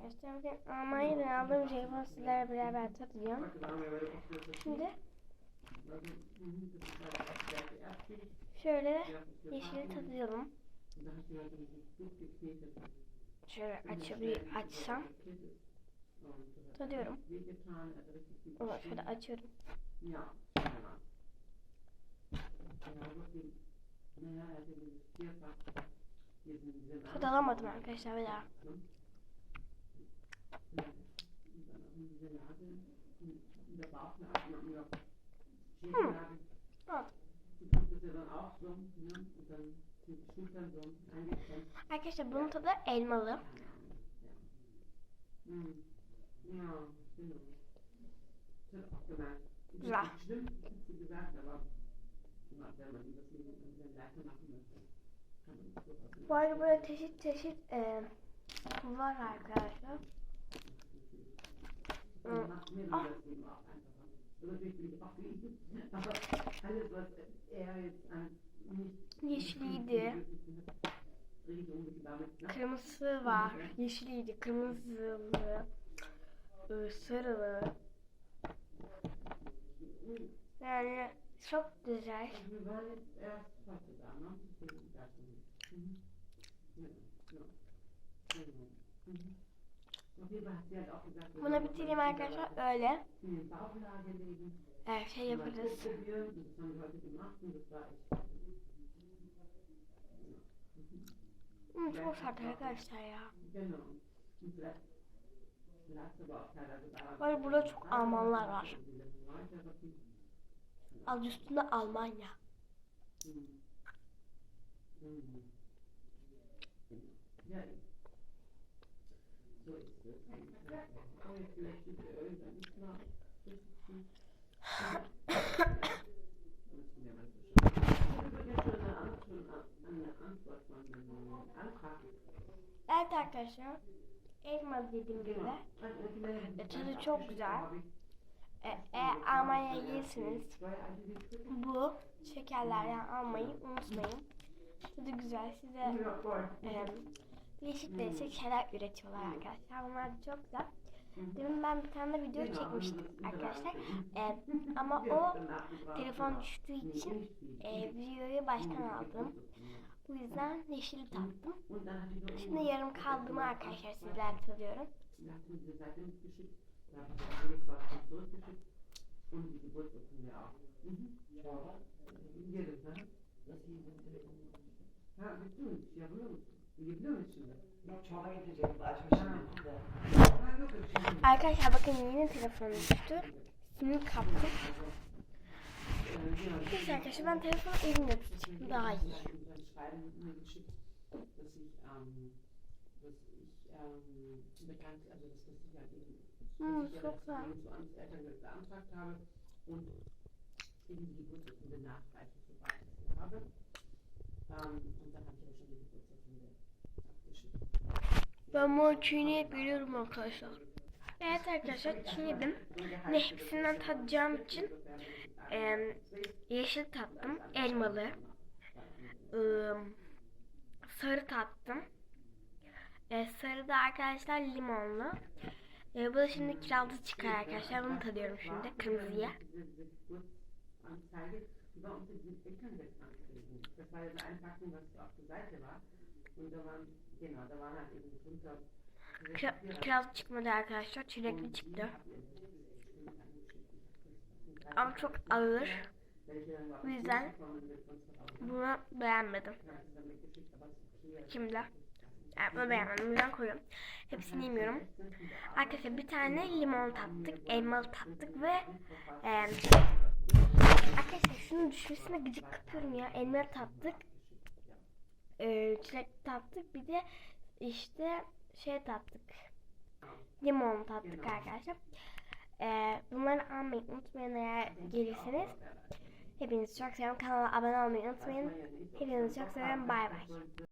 arkadaşlar. Bugün Almanya'dan aldığım jelibon sizlerle beraber tadacağım. Şimdi şöyle yeşili tadayalım. Şöyle açabilir, açsam. Tadıyorum. Evet, şöyle açıyorum. Tad alamadım arkadaşlar bir daha. Ha. Arkadaşlar bunun tadı elmalı. Güzel. Bu arada böyle çeşit çeşit e, var arkadaşlar. Ah, yeşiliydi. Kırmızısı var. Yeşiliydi. Kırmızılı. e, Sarılı. Yani çok güzel. Wir Bunu bitireyim arkadaşlar öyle. Her şey yaparız. Hı, çok sert arkadaşlar ya. Var burada çok Almanlar var. Adı üstünde Almanya. Ja, Evet arkadaşlar. Elma dediğim gibi. E, tadı çok güzel. E, eğer Almanya'ya gelirsiniz bu şekerlerden almayı unutmayın. Tadı güzel. Size e, değişik değişik şeyler üretiyorlar arkadaşlar. Bunlar çok güzel. Demin ben bir tane video çekmiştim arkadaşlar. E, ama o telefon düştüğü için e, videoyu baştan aldım. Bu yüzden yeşil tattım. Şimdi yarım kaldığımı arkadaşlar sizlerle tadıyorum. Da hat diese Seite Alter, ich habe keine Telefon. Stimmt, kaputt. Ich sage, ich habe ein Telefon eben nicht. Nein. bekannt, also dass das ich halt eben hm, ich ja zu beantragt habe und die Geburtsurkunde nachreichen, sobald ich sie habe. Ben bunu çiğneyip biliyorum arkadaşlar. Evet arkadaşlar çiğnedim. Ve hepsinden tadacağım için em, yeşil tattım. Elmalı. ım, sarı tattım. E, sarı da arkadaşlar limonlu. E, bu da şimdi kirazlı çıkar arkadaşlar. Bunu tadıyorum şimdi. Kırmızıya. Kira, kiraz çıkmadı arkadaşlar. Çilekli çıktı. Ama çok ağır. Bu yüzden bunu beğenmedim. Şimdi. Yani bunu beğenmedim. Yüzden koyuyorum. Hepsini yemiyorum. Arkadaşlar bir tane limon tattık. Elmalı tattık ve e, arkadaşlar şunun düşmesine gıcık kapıyorum ya. Elmalı tattık. E, çilek tattık. Bir de işte şey tattık. Limon tattık arkadaşlar. E, bunları almayı unutmayın eğer gelirseniz. Hepinizi çok seviyorum. Kanala abone olmayı unutmayın. Hepinizi çok seviyorum. Bay bay.